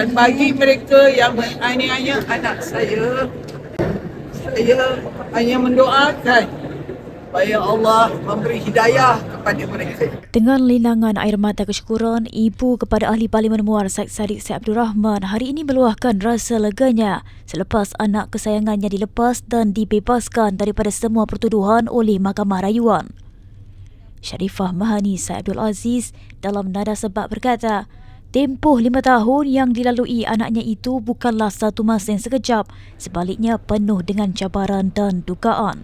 Dan bagi mereka yang menganiaya anak saya, saya hanya mendoakan supaya Allah memberi hidayah kepada mereka. Dengan linangan air mata kesyukuran, Ibu kepada Ahli Parlimen Muar Syed Saddiq Syed Abdul Rahman hari ini meluahkan rasa leganya selepas anak kesayangannya dilepas dan dibebaskan daripada semua pertuduhan oleh Mahkamah Rayuan. Sharifah Mahani Syed Abdul Aziz dalam nada sebab berkata, Tempoh lima tahun yang dilalui anaknya itu bukanlah satu masa yang sekejap, sebaliknya penuh dengan cabaran dan dugaan.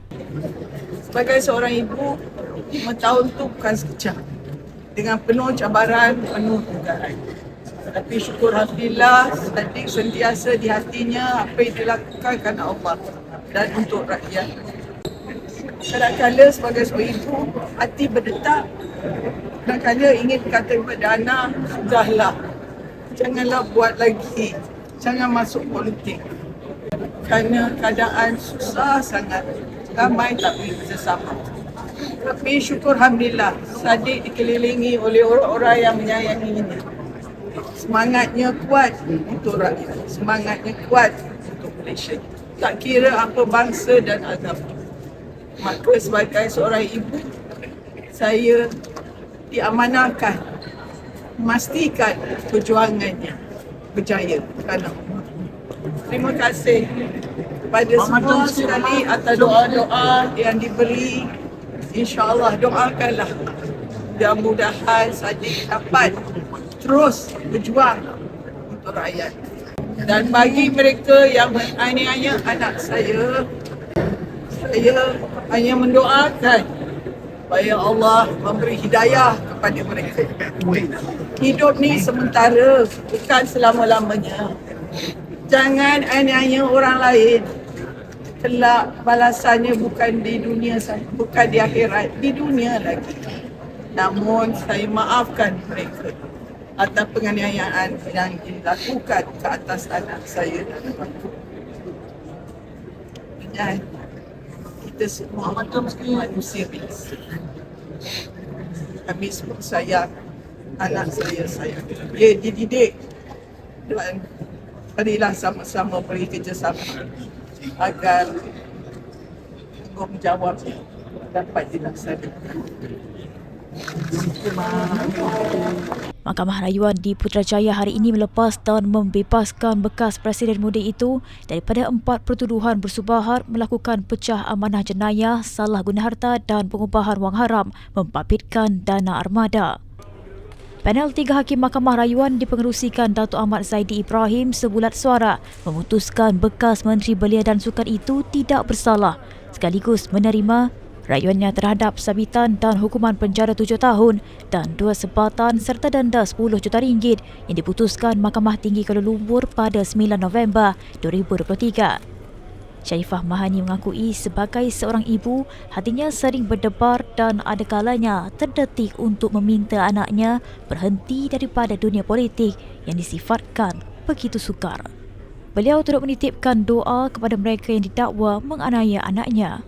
Sebagai seorang ibu, lima tahun tu bukan sekejap. Dengan penuh cabaran, penuh dugaan. Tapi syukur Alhamdulillah, Sadiq sentiasa di hatinya apa yang dilakukan kerana Allah dan untuk rakyat. Kadang-kadang sebagai seorang ibu, hati berdetak. Kadang-kadang ingin kata kepada anak, sudahlah. Janganlah buat lagi. Jangan masuk politik. Kerana keadaan susah sangat. Ramai tak boleh bersama. Tapi syukur Alhamdulillah, Sadiq dikelilingi oleh orang-orang yang menyayangi ini. Semangatnya kuat untuk rakyat. Semangatnya kuat untuk Malaysia. Tak kira apa bangsa dan agama. Maka sebagai seorang ibu, saya diamanahkan memastikan perjuangannya berjaya. Kerana Terima kasih kepada semua sekali atas doa-doa yang diberi. InsyaAllah doakanlah. Mudah-mudahan Sadiq dapat terus berjuang untuk rakyat. Dan bagi mereka yang menganiaya anak saya, saya hanya mendoakan supaya Allah memberi hidayah kepada mereka. Hidup ni sementara, bukan selama-lamanya. Jangan aniaya orang lain. Kelak balasannya bukan di dunia bukan di akhirat, di dunia lagi. Namun saya maafkan mereka atas penganiayaan yang dilakukan ke atas anak saya dan aku. Dan kita semua manusia biasa. Kami semua sayang anak saya sayang. Dia dididik dan marilah sama-sama beri kerjasama agar tanggungjawab dapat dilaksanakan. Mahkamah Rayuan di Putrajaya hari ini melepas dan membebaskan bekas Presiden muda itu daripada empat pertuduhan bersubahar melakukan pecah amanah jenayah, salah guna harta dan pengubahan wang haram membabitkan dana armada. Panel tiga hakim Mahkamah Rayuan dipengerusikan Datuk Ahmad Zaidi Ibrahim sebulat suara memutuskan bekas Menteri Belia dan Sukan itu tidak bersalah sekaligus menerima rayuannya terhadap sabitan dan hukuman penjara tujuh tahun dan dua sebatan serta denda 10 juta ringgit yang diputuskan Mahkamah Tinggi Kuala Lumpur pada 9 November 2023. Syaifah Mahani mengakui sebagai seorang ibu, hatinya sering berdebar dan ada kalanya terdetik untuk meminta anaknya berhenti daripada dunia politik yang disifatkan begitu sukar. Beliau turut menitipkan doa kepada mereka yang didakwa menganiaya anaknya.